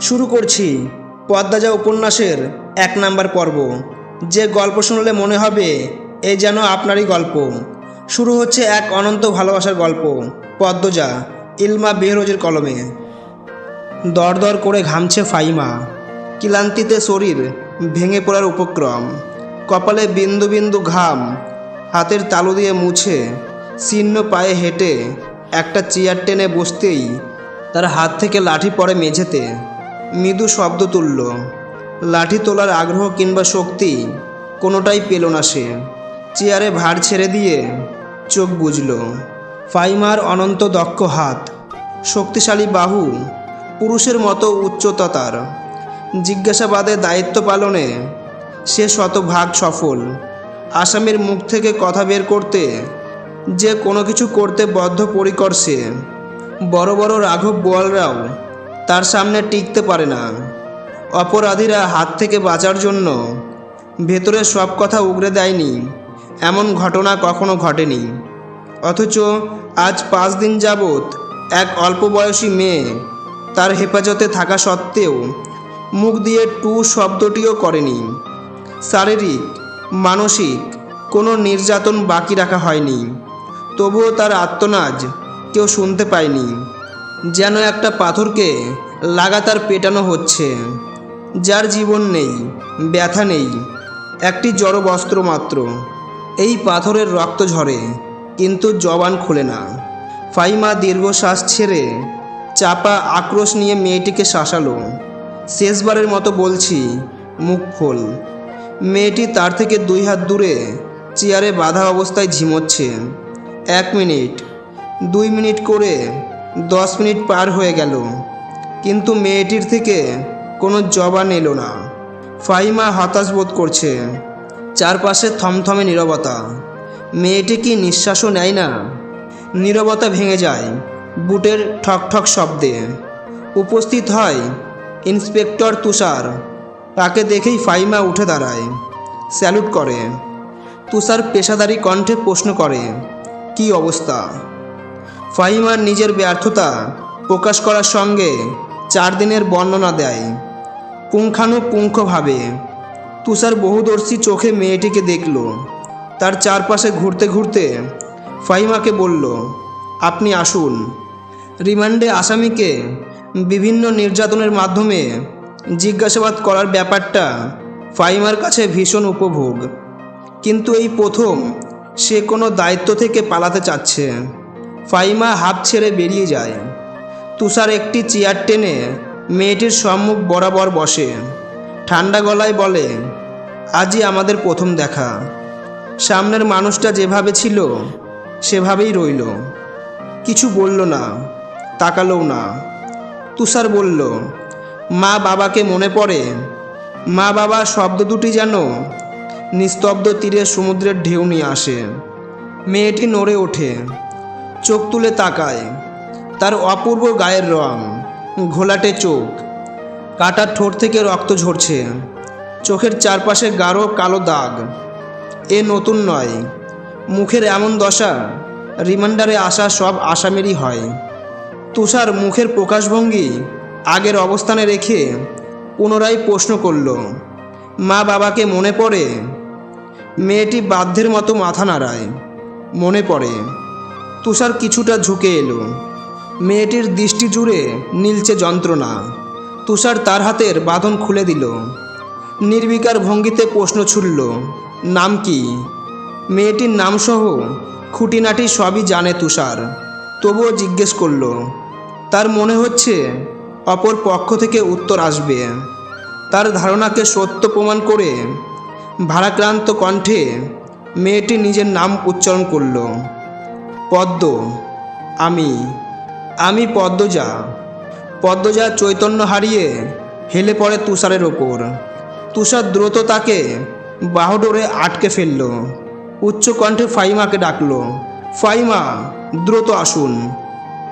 শুরু করছি পদ্মাজা উপন্যাসের এক নাম্বার পর্ব। যে গল্প শুনলে মনে হবে এই যেন আপনারই গল্প। শুরু হচ্ছে এক অনন্ত ভালোবাসার গল্প পদ্মজা ইলমা বেহরোজের কলমে। দরদর করে ঘামছে ফাইমা, ক্লান্তিতে শরীর ভেঙে পড়ার উপক্রম। কপালে বিন্দু বিন্দু ঘাম, হাতের তালু দিয়ে মুছে শীর্ণ পায়ে হেঁটে একটা চেয়ার টেনে বসতেই তার হাত থেকে লাঠি পড়ে মেঝেতে। মৃদু শব্দ তুলল। লাঠি তোলার আগ্রহ কিংবা শক্তি কোনোটাই পেল না সে। চেয়ারে ভার ছেড়ে দিয়ে চোখ বুঝল ফাইমার অনন্ত দক্ষ হাত, শক্তিশালী বাহু, পুরুষের মতো উচ্চতা তার। জিজ্ঞাসাবাদে দায়িত্ব পালনে সে শতভাগ সফল। আসামির মুখ থেকে কথা বের করতে যে কোনো কিছু করতে বদ্ধপরিকর সে। বড় বড় রাঘব বোয়ালরাও তার সামনে টিকতে পারে না। অপরাধীরা হাত থেকে বাঁচার জন্য ভেতরে সব কথা উগড়ে দেয়নি। এমন ঘটনা কখনো ঘটেনি। অথচ আজ পাঁচ দিন যাবৎ এক অল্প বয়সী মেয়ে তার হেফাজতে থাকা সত্ত্বেও মুখ দিয়ে টু শব্দটিও করেনি। শারীরিক, মানসিক কোনো নির্যাতন বাকি রাখা হয়নি। তবুও তার আত্মনাজ কেউ শুনতে পায়নি। যেন একটা পাথরকে লাগাতার পেটানো হচ্ছে। যার জীবন নেই, ব্যথা নেই, একটি জড় বস্ত্র মাত্র। এই পাথরের রক্ত ঝরে, কিন্তু জবান খুলে না। ফাইমা দীর্ঘশ্বাস ছেড়ে চাপা আক্রোশ নিয়ে মেয়েটিকে শাসালো। শেষবারের মতো বলছি, মুখ খোল। মেয়েটি তার থেকে দুই হাত দূরে চেয়ারে বাঁধা অবস্থায় ঝিমোচ্ছে। এক মিনিট, দুই মিনিট করে দশ মিনিট পার হয়ে গেল। কিন্তু মেয়েটির থেকে কোনো জবান এলো না। ফাহিমা হতাশ বোধ করছে। চারপাশে থমথমে নীরবতা। মেয়েটি কি নিঃশ্বাসও নেয় না? নীরবতা ভেঙে যায় বুটের ঠক ঠক শব্দে। উপস্থিত হয় ইন্সপেক্টর তুষার। তাকে দেখেই ফাইমা উঠে দাঁড়ায়। স্যালুট করে। তুষার পেশাদারি কণ্ঠে প্রশ্ন করে, কি অবস্থা? ফাহিমার নিজের ব্যর্থতা প্রকাশ করার সঙ্গে চার দিনের বর্ণনা দেয়। পুঙ্খানুপুঙ্খভাবে তুষার বহুদর্শী চোখে মেয়েটিকে দেখল। তার চারপাশে ঘুরতে ঘুরতে ফাহিমাকে বলল, আপনি আসুন। রিমান্ডে আসামিকে বিভিন্ন নির্যাতনের মাধ্যমে জিজ্ঞাসাবাদ করার ব্যাপারটা ফাহিমার কাছে ভীষণ উপভোগ। কিন্তু এই প্রথম সে কোনো দায়িত্ব থেকে পালাতে চাচ্ছে। ফাইমা হাফ ছেড়ে বেরিয়ে যায়। তুষার একটি চেয়ার টেনে মেয়েটির সম্মুখ বরাবর বসে। ঠান্ডা গলায় বলে, আজই আমাদের প্রথম দেখা। সামনের মানুষটা যেভাবে ছিল, সেভাবেই রইল। কিছু বলল না তাকালোও না। তুষার বলল, মা বাবাকে মনে পড়ে? মা বাবা শব্দ দুটি যেন নিস্তব্ধ তীরে সমুদ্রের ঢেউ নিয়ে আসে। মেয়েটি নড়ে ওঠে, চোখ তুলে তাকায়। তার অপূর্ব গায়ের রং, ঘোলাটে চোখ, কাটার ঠোঁট থেকে রক্ত ঝরছে, চোখের চারপাশে গাঢ় কালো দাগ। এ নতুন নয়, মুখের এমন দশা, রিমান্ডারে আসা সব আসামেরই হয়। তুষার মুখের প্রকাশভঙ্গি আগের অবস্থানে রেখে পুনরায় প্রশ্ন করল, মা বাবাকে মনে পড়ে? মেয়েটি বাধ্যের মতো মাথা নাড়ায়, মনে পড়ে। তুষার কিছুটা ঝুঁকে এলো। মেয়েটির দৃষ্টি জুড়ে নীলচে যন্ত্রণা। তুষার তার হাতের বাঁধন খুলে দিল। নির্বিকার ভঙ্গিতে প্রশ্ন ছুড়ল, নাম কি? মেয়েটির নামসহ খুঁটিনাটি সবই জানে তুষার। তবুও জিজ্ঞেস করল, তার মনে হচ্ছে অপর পক্ষ থেকে উত্তর আসবে। তার ধারণাকে সত্য প্রমাণ করে ভারাক্রান্ত কণ্ঠে মেয়েটি নিজের নাম উচ্চারণ করল, পদ্ম, আমি। আমি পদ্মজা। পদ্মজা চৈতন্য হারিয়ে হেলে পড়ে তুষারের ওপর। তুষার দ্রুত তাকে বাহডোরে আটকে ফেলল। উচ্চকণ্ঠে ফাইমাকে ডাকল ফাইমা দ্রুত আসুন।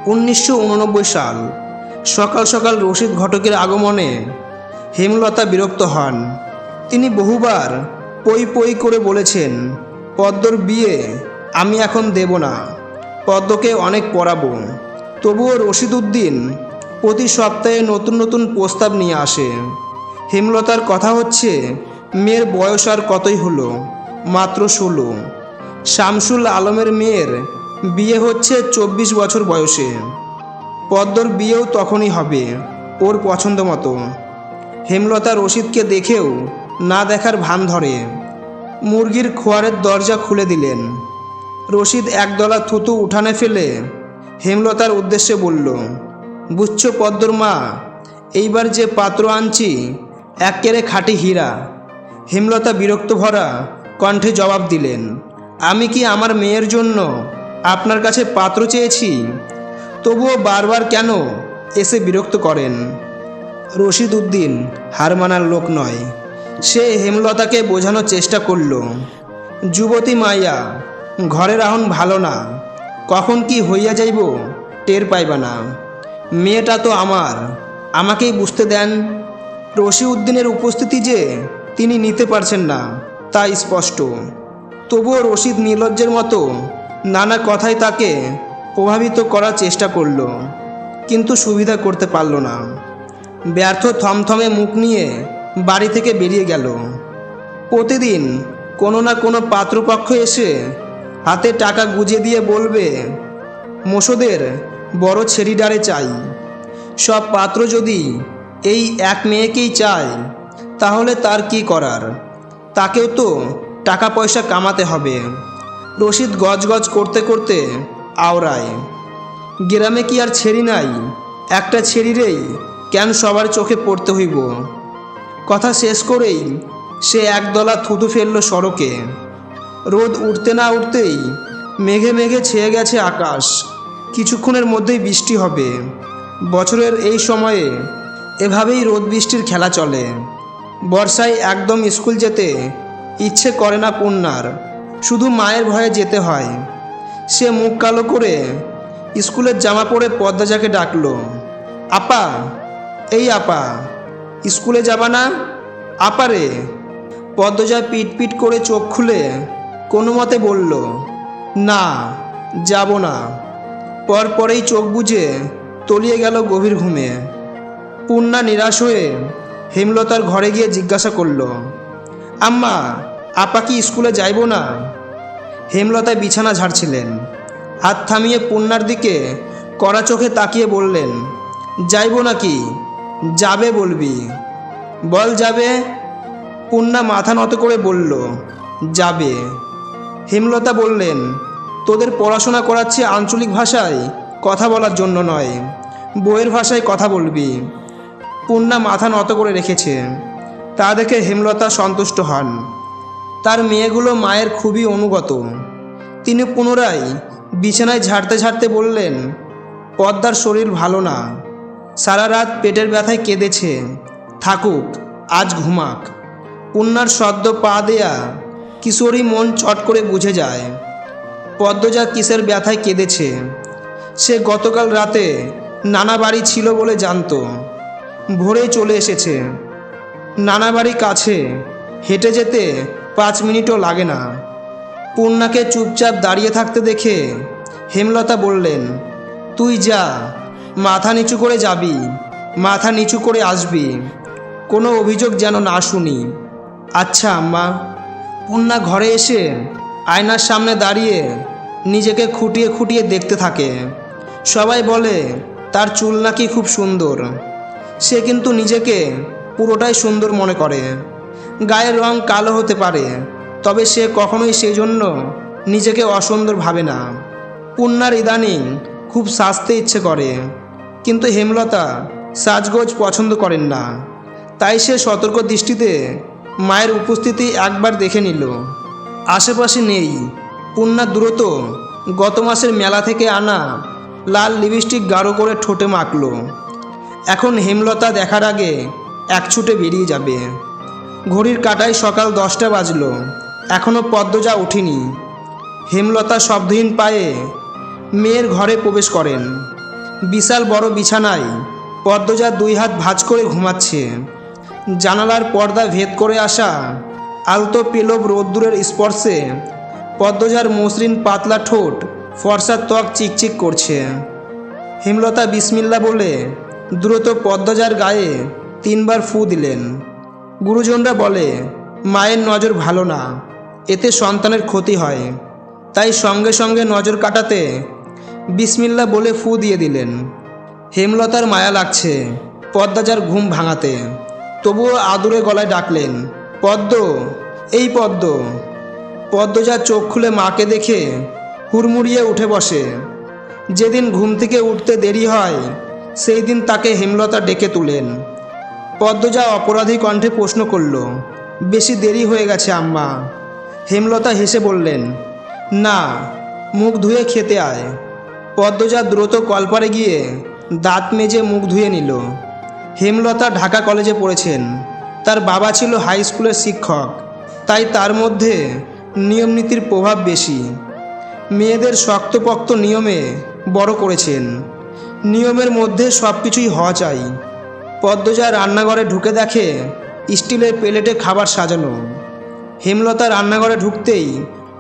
উনিশশো উননব্বই সাল, সকাল সকাল রশিদ ঘটকের আগমনে হেমলতা বিরক্ত হন। তিনি বহুবার পই পই করে বলেছেন, পদ্মর বিয়ে আমি এখন দেব না, পদ্মকে অনেক পড়াবো তবুও রশিদ উদ্দিন প্রতি সপ্তাহে নতুন নতুন প্রস্তাব নিয়ে আসে। হেমলতার কথা হচ্ছে, মেয়ের বয়স আর কতই হলো? মাত্র ষোলো। শামসুল আলমের মেয়ের বিয়ে হচ্ছে চব্বিশ বছর বয়সে। পদ্মর বিয়েও তখনই হবে, ওর পছন্দ মতো। হেমলতা রশিদকে দেখেও না দেখার ভান ধরে। মুরগির খোয়ারের দরজা খুলে দিলেন। রশিদ একদলা থুতু উঠানে ফেলে হেমলতার উদ্দেশ্যে বলল, বুঝছ পদ্মর মা এইবার যে পাত্র আনছি, একেরে খাঁটি হীরা। হেমলতা বিরক্ত ভরা কণ্ঠে জবাব দিলেন, আমি কি আমার মেয়ের জন্য আপনার কাছে পাত্র চেয়েছি? তবুও বারবার কেন এসে বিরক্ত করেন? রশিদ উদ্দিন হার মানার লোক নয়, সে হেমলতাকে বোঝানোর চেষ্টা করল, যুবতী মাইয়া ঘরের আহন ভালো না। কখন কি হইয়া যাইব, টের পাইবা না। মেয়েটা তো আমার, আমাকেই বুঝতে দেন। রশি উদ্দিনের উপস্থিতি যে তিনি নিতে পারছেন না, তা স্পষ্ট। তবুও রশিদ নির্লজ্জের মতো নানা কথাই তাকে প্রভাবিত করার চেষ্টা করল, কিন্তু সুবিধা করতে পারল না। ব্যর্থ থমথমে মুখ নিয়ে বাড়ি থেকে বেরিয়ে গেল। প্রতিদিন কোনো না কোনো পাত্রপক্ষ এসে হাতে টাকা গুজে দিয়ে বলবে মোষদের বড় ছেড়িডারে চাই। সব পাত্র যদি এই এক মেয়েকেই চায়, তাহলে তার কি করার? তাকেও তো টাকা পয়সা কামাতে হবে। রশিদ গজগজ করতে করতে আওড়ায়, গ্রামে কি আর ছেড়ি নাই? একটা ছেড়িরেই কেন সবার চোখে পড়তে হইব? কথা শেষ করেই সে একদলা থুতু ফেলল সড়কে। রোদ উঠতে না উঠতেই মেঘে মেঘে ছেয়ে গেছে আকাশ। কিছুক্ষণের মধ্যেই বৃষ্টি হবে। বছরের এই সময়ে এভাবেই রোদ বৃষ্টির খেলা চলে। বর্ষায় একদম স্কুল যেতে ইচ্ছে করে না পূর্ণার শুধু মায়ের ভয়ে যেতে হয়। সে মুখ কালো করে স্কুলের জামা পরে পদ্মাজাকে ডাকলো, আপা, এই আপা, স্কুলে যাবা না? আপারে পদ্মজা পিট পিট করে চোখ খুলে কোনো মতে বলল, না, যাব না। পরপরেই চোখ বুজে তলিয়ে গেল গভীর ঘুমে। পূর্ণা নিরাশ হয়ে হেমলতার ঘরে গিয়ে জিজ্ঞাসা করল, আম্মা, আপা কি স্কুলে যাইব না? হেমলতা বিছানা ঝাড়ছিলেন। হাত থামিয়ে পূর্ণার দিকে কড়া চোখে তাকিয়ে বললেন, যাইব নাকি? যাবে বলবি। বল, যাবে। পূর্ণা মাথা নত করে বলল, যাবে। হেমলতা বললেন, তোদের পড়াশোনা করাচ্ছে আঞ্চলিক ভাষায়, কথা বলার জন্য নয়। বইয়ের ভাষায় কথা বলবি। পূর্ণা মাথা নত করে রেখেছে। তা দেখে হেমলতা সন্তুষ্ট হন। তার মেয়েগুলো মায়ের খুবই অনুগত। তিনি পুনরায় বিছানায় ঝাড়তে ঝাড়তে বললেন, পদ্মার শরীর ভালো না। সারা রাত পেটের ব্যথায় কেঁদেছে। থাকুক, আজ ঘুমাক। পূর্ণার সদ্য পা দেয়া কিশোরী মন চট করে বুঝে যায়। পদ্মজা কিসের ব্যথায় কেঁদেছে? সে গতকাল রাতে নানা বাড়ি ছিল বলে জানতো। ভোরে চলে এসেছে। নানা বাড়ি কাছে। হেঁটে যেতে পাঁচ মিনিটও লাগে না। পূর্ণাকে চুপচাপ দাঁড়িয়ে থাকতে দেখে হেমলতা বললেন, তুই যা, মাথা নিচু করে যাবি, মাথা নিচু করে আসবি। কোনো অভিযোগ যেন না শুনি। আচ্ছা আম্মা। পূর্ণা ঘরে এসে আয়নার সামনে দাঁড়িয়ে নিজেকে খুঁটিয়ে খুঁটিয়ে দেখতে থাকে। সবাই বলে, তার চুল নাকি খুব সুন্দর। সে কিন্তু নিজেকে পুরোটাই সুন্দর মনে করে। গায়ের রং কালো হতে পারে, তবে সে কখনোই সেই জন্য নিজেকে অসুন্দর ভাবে না। পূর্ণার ইদানিং খুব সাজতে ইচ্ছে করে, কিন্তু হেমলতা সাজগোজ পছন্দ করেন না। তাই সে সতর্ক দৃষ্টিতে মায়ের উপস্থিতি একবার দেখে নিল। আশেপাশে নেই পূর্ণা দ্রুত গত মাসের মেলা থেকে আনা লাল লিপস্টিক গাঢ় করে ঠোঁটে মাখল। এখন হেমলতা দেখার আগে এক ছুটে বেরিয়ে যাবে। ঘড়ির কাটায় সকাল দশটা বাজল এখনও পদ্মজা ওঠেনি হেমলতা শব্দহীন পায়ে মেয়ের ঘরে প্রবেশ করেন। বিশাল বড় বিছানায় পদ্মজা দুই হাত ভাঁজ করে ঘুমাচ্ছে। জানালার পর্দা ভেদ করে আসা আলতো পেলব রোদ্দুরের স্পর্শে পদ্মজার মসৃণ পাতলা ঠোঁট ফর্সার ত্বক চিকচিক করছে। হেমলতা বিসমিল্লা বলে, দ্রুত পদ্মজার গায়ে তিনবার ফু দিলেন। গুরুজনরা বলে, মায়ের নজর ভালো না, এতে সন্তানের ক্ষতি হয়। তাই সঙ্গে সঙ্গে নজর কাটাতে বিসমিল্লা বলে ফু দিয়ে দিলেন। হেমলতার মায়া লাগছে পদ্মাজার ঘুম ভাঙাতে। তবুও আদুরে গলায় ডাকলেন, পদ্ম, এই পদ্ম। পদ্মজার চোখ খুলে মাকে দেখে হুড়মুড়িয়ে উঠে বসে। যেদিন ঘুম থেকে উঠতে দেরি হয়, সেই দিন তাকে হেমলতা ডেকে তুলেন। পদ্মজা অপরাধী কণ্ঠে প্রশ্ন করল, বেশি দেরি হয়ে গেছে আম্মা। হেমলতা হেসে বললেন, না, মুখ ধুয়ে খেতে আয়। পদ্মজা দ্রুত কলপারে গিয়ে দাঁত মেজে মুখ ধুয়ে নিল। হেমলতা ঢাকা কলেজে পড়েছেন। তার বাবা ছিল হাই স্কুলের শিক্ষক, তাই তার মধ্যে নিয়মনীতির প্রভাব বেশি। মেয়েদের শক্তপোক্ত নিয়মে বড় করেছেন। নিয়মের মধ্যে সব কিছুই হওয়া চাই। পদ্মজা রান্নাঘরে ঢুকে দেখে স্টিলের প্লেটে খাবার সাজানো। হেমলতা রান্নাঘরে ঢুকতেই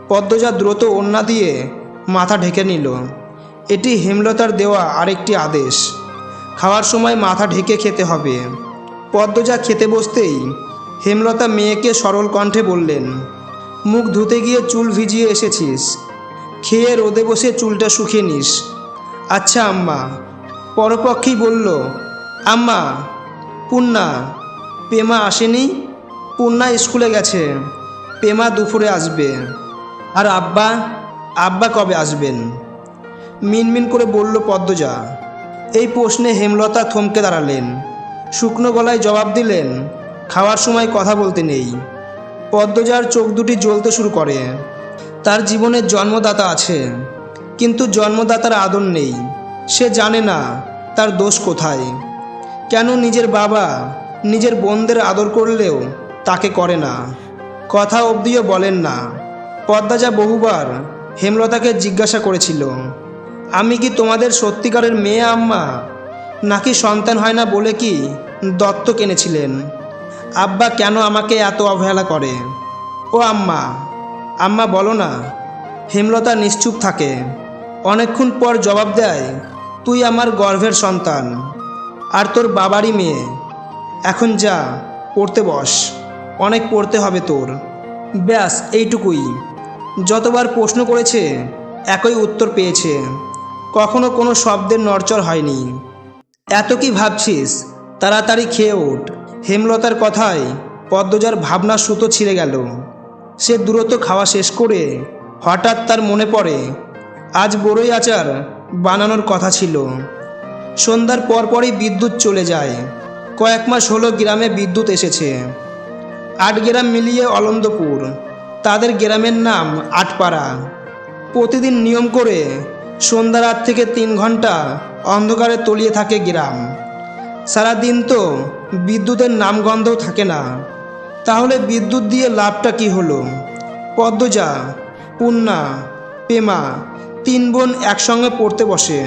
পদ্মজা দ্রুত ওন্না দিয়ে মাথা ঢেকে নিল। এটি হেমলতার দেওয়া আরেকটি আদেশ। খাওয়ার সময় মাথা ঢেকে খেতে হবে। পদ্মজা খেতে বসতেই হেমলতা মেয়েকে সরল কণ্ঠে বললেন, মুখ ধুতে গিয়ে চুল ভিজিয়ে এসেছিস। খেয়ে রোদে বসে চুলটা শুকিয়ে নিস। আচ্ছা আম্মা। পরপক্ষেই বলল, আম্মা পূর্ণা পেমা আসেনি? পূর্ণা স্কুলে গেছে। পেমা দুপুরে আসবে। আর আব্বা আব্বা কবে আসবেন? মিনমিন করে বলল পদ্মজা এই প্রশ্নে হেমলতা থমকে দাঁড়ালেন। শুকনো গলায় জবাব দিলেন, খাওয়ার সময় কথা বলতে নেই। পদ্মজার চোখ দুটি জ্বলতে শুরু করে। তার জীবনের জন্মদাতা আছে, কিন্তু জন্মদাতার আদর নেই। সে জানে না তার দোষ কোথায়। কেন নিজের বাবা নিজের বোনদের আদর করলেও তাকে করে না? কথা অবধিও বলেন না। পদ্মাজা বহুবার হেমলতাকে জিজ্ঞাসা করেছিল আমি কি তোমাদের সত্যিকারের মেয়ে, আম্মা? নাকি সন্তান হয় না বলে কি দত্ত কেনেছিলেন আব্বা কেন আমাকে এত অবহেলা করে? ও আম্মা আম্মা বলো না, হেমলতা নিশ্চুপ থাকে। অনেকক্ষণ পর জবাব দেয়, তুই আমার গর্ভের সন্তান আর তোর বাবারই মেয়ে। এখন যা, পড়তে বস, অনেক পড়তে হবে তোর। ব্যাস, এইটুকুই। যতবার প্রশ্ন করেছে, একই উত্তর পেয়েছে। কখনো কোনো শব্দের নড়চড় হয়নি। এত কি ভাবছিস? তাড়াতাড়ি খেয়ে ওঠ। হেমলতার কথায় পদ্মজার ভাবনা সুতো ছিঁড়ে গেল। সে দ্রুত খাওয়া শেষ করে হঠাৎ তার মনে পড়ে, আজ বড়ই আচার বানানোর কথা ছিল। সন্ধ্যার পরপরই বিদ্যুৎ চলে যায়। কয়েক মাস হলো গ্রামে বিদ্যুৎ এসেছে। আট গ্রাম মিলিয়ে অলন্দপুর। তাদের গ্রামের নাম আটপাড়া। প্রতিদিন নিয়ম করে সন্ধ্যা রাত থেকে তিন ঘণ্টা অন্ধকারে তলিয়ে থাকে গ্রাম। সারাদিন তো বিদ্যুতের নামগন্ধও থাকে না। তাহলে বিদ্যুৎ দিয়ে লাভটা কি হলো? পদ্মজা, পূর্ণা, পেমা তিন বোন একসঙ্গে পড়তে বসে।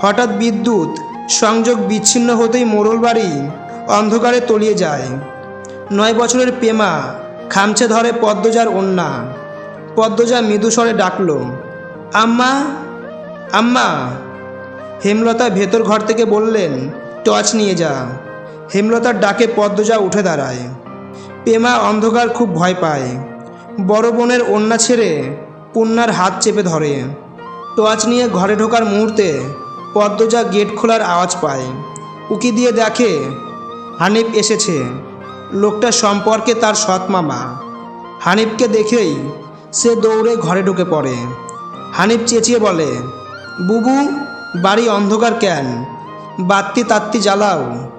হঠাৎ বিদ্যুৎ সংযোগ বিচ্ছিন্ন হতেই মোড়ল বাড়ি অন্ধকারে তলিয়ে যায়। নয় বছরের পেমা খামছে ধরে পদ্মজার অন্যা পদ্মজা মৃদুস্বরে ডাকল, আম্মা আম্মা, হেমলতা ভেতর ঘর থেকে বললেন, টর্চ নিয়ে যা। হেমলতার ডাকে পদ্মজা উঠে দাঁড়ায়। পেমা অন্ধকার খুব ভয় পায়। বড় বোনের অন্যা ছেড়ে পূর্ণার হাত চেপে ধরে। টর্চ নিয়ে ঘরে ঢোকার মুহূর্তে পদ্মজা গেট খোলার আওয়াজ পায়। উকি দিয়ে দেখে, হানিফ এসেছে। লোকটা সম্পর্কে তার সৎ মামা। হানিফকে দেখেই সে দৌড়ে ঘরে ঢুকে পড়ে। হানিফ চেঁচিয়ে বলে বুবু, বাড়ি অন্ধকার কেন? বাত্তি তাত্তি জ্বালাও।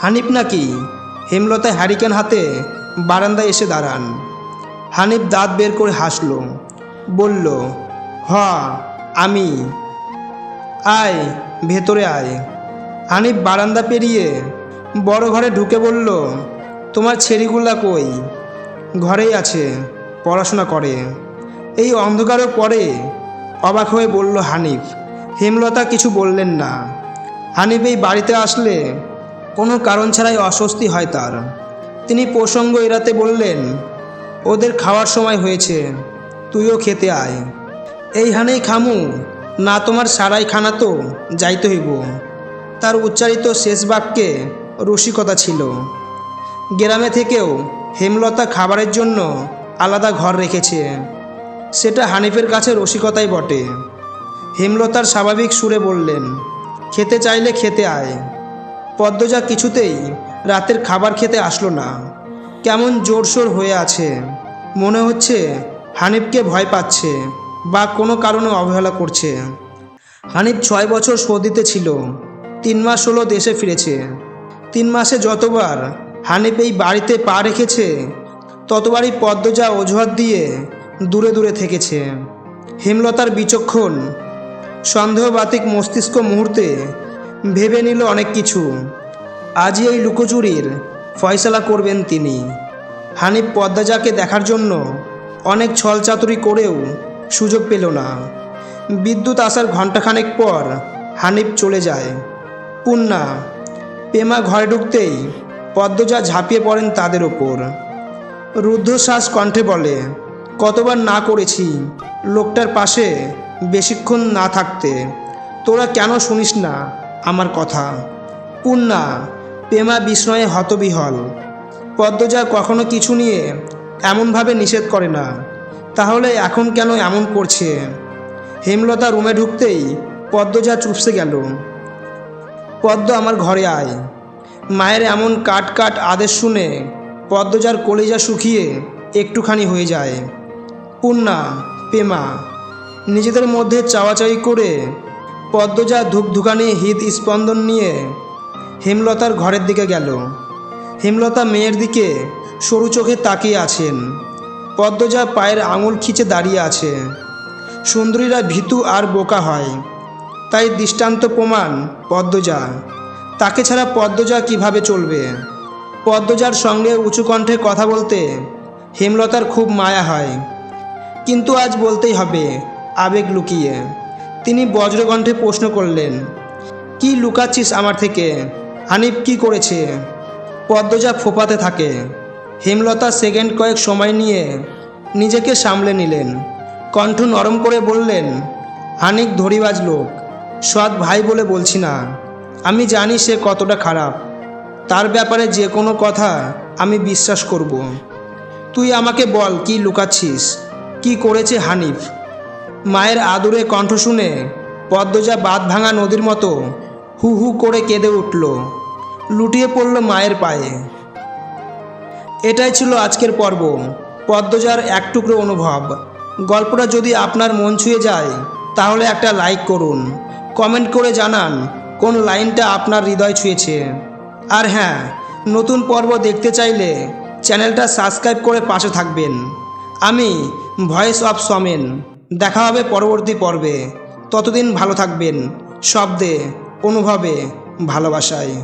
হানিফ নাকি? হেমলতায় হ্যারিকেন হাতে বারান্দায় এসে দাঁড়ান। হানিফ দাঁত বের করে হাসল। বলল, হ, আমি। আয়, ভেতরে আয়। হানিফ বারান্দা পেরিয়ে বড় ঘরে ঢুকে বলল, তোমার ছেড়িগুলা কই? ঘরেই আছে, পড়াশোনা করে। এই অন্ধকারও পরে অবাক হয়ে বলল হানিফ হেমলতা কিছু বললেন না। হানিফ এই বাড়িতে আসলে কোনো কারণ ছাড়াই অস্বস্তি হয় তার। তিনি প্রসঙ্গ এড়াতে বললেন, ওদের খাওয়ার সময় হয়েছে, তুইও খেতে আয়। এই হানেই খামু, না তোমার সারাই খানা তো যাইতে হইব। তার উচ্চারিত শেষ বাক্যে রসিকতা ছিল। গ্রামে থেকেও হেমলতা খাবারের জন্য আলাদা ঘর রেখেছে। সেটা হানিফের কাছে রসিকতাই বটে। হেমলতার স্বাভাবিক সুরে বললেন, খেতে চাইলে খেতে আয়। পদ্মজা কিছুতেই রাতের খাবার খেতে আসলো না। কেমন জোরসোর হয়ে আছে। মনে হচ্ছে হানিফকে ভয় পাচ্ছে বা কোনো কারণে অবহেলা করছে। হানিফ ছয় বছর সৌদিতে ছিল। তিন মাস হলো দেশে ফিরেছে। তিন মাসে যতবার হানিফ এই বাড়িতে পা রেখেছে, ততবারই পদ্মজা অজুহাত দিয়ে দূরে দূরে থেকেছে। হেমলতার বিচক্ষণ সন্দেহবাতিক মস্তিষ্ক মুহূর্তে ভেবে নিল অনেক কিছু। আজই এই লুকোচুরির ফয়সালা করবেন তিনি। হানিফ পদ্মাজাকে দেখার জন্য অনেক ছলচাতুরি করেও সুযোগ পেল না। বিদ্যুৎ আসার ঘণ্টাখানেক পর হানিফ চলে যায়। পুন্না, পেমা ঘরে ঢুকতেই পদ্মজা ঝাঁপিয়ে পড়েন তাদের ওপর। রুদ্ধশ্বাস কণ্ঠে বলে, কতবার না করেছি, লোকটার পাশে বেশিক্ষণ না থাকতে, তোরা কেন শুনিস না আমার কথা? পুন্না পেমা বিস্ময়ে হতবিহল। পদ্মজা কখনো কিছু নিয়ে এমনভাবে নিষেধ করে না। তাহলে এখন কেন এমন করছে? হেমলতা রুমে ঢুকতেই পদ্মজা চুপসে গেল। পদ্ম আমার ঘরে আয়। মায়ের এমন কাট কাট আদেশ শুনে পদ্মজার কলিজা শুকিয়ে একটুখানি হয়ে যায়। পূর্ণা পেমা নিজেদের মধ্যে চাওয়াচাই করে পদ্মজা ধুকধুকানি হৃদ স্পন্দন নিয়ে হেমলতার ঘরের দিকে গেল। হেমলতা মেয়ের দিকে সরু চোখে তাকিয়ে আছেন। পদ্মজা পায়ের আঙুল খিচে দাঁড়িয়ে আছে। সুন্দরীরা ভীতু আর বোকা হয়। তাই দৃষ্টান্ত প্রমাণ পদ্মজা। তাকে ছাড়া পদ্মজা কীভাবে চলবে? পদ্মজার সঙ্গে উঁচু কণ্ঠে কথা বলতে হেমলতার খুব মায়া হয়। কিন্তু আজ বলতেই হবে আবেগ লুকিয়ে। তিনি বজ্রকণ্ঠে প্রশ্ন করলেন, কি লুকাচ্ছিস আমার থেকে? হানিফ কি করেছে? পদ্মজা ফোপাতে থাকে। হেমলতা সেকেন্ড কয়েক সময় নিয়ে নিজেকে সামলে নিলেন। কণ্ঠ নরম করে বললেন হানিক ধরিবাজ লোক, সৎ ভাই বলে বলছি না। আমি জানি সে কতটা খারাপ। তার ব্যাপারে যে কোনো কথা আমি বিশ্বাস করব। তুই আমাকে বল কি লুকাচ্ছিস? কি করেছে হানিফ? মায়ের আদুরে কণ্ঠ শুনে পদ্মজা বাঁধ ভাঙা নদীর মতো হু হু করে কেঁদে উঠল। লুটিয়ে পড়ল মায়ের পায়ে। এটাই ছিল আজকের পর্ব। পদ্মজার এক টুকরো অনুভব। গল্পটা যদি আপনার মন ছুঁয়ে যায়, তাহলে একটা লাইক করুন। কমেন্ট করে জানান কোন লাইনটা আপনার হৃদয় ছুঁয়েছে। আর হ্যাঁ নতুন পর্ব দেখতে চাইলে চ্যানেলটা সাবস্ক্রাইব করে পাশে থাকবেন। আমি ভয়েস অফ সমেন। দেখা হবে পরবর্তী পর্বে। ততদিন ভালো থাকবেন। শব্দে অনুভবে ভালোবাসায়।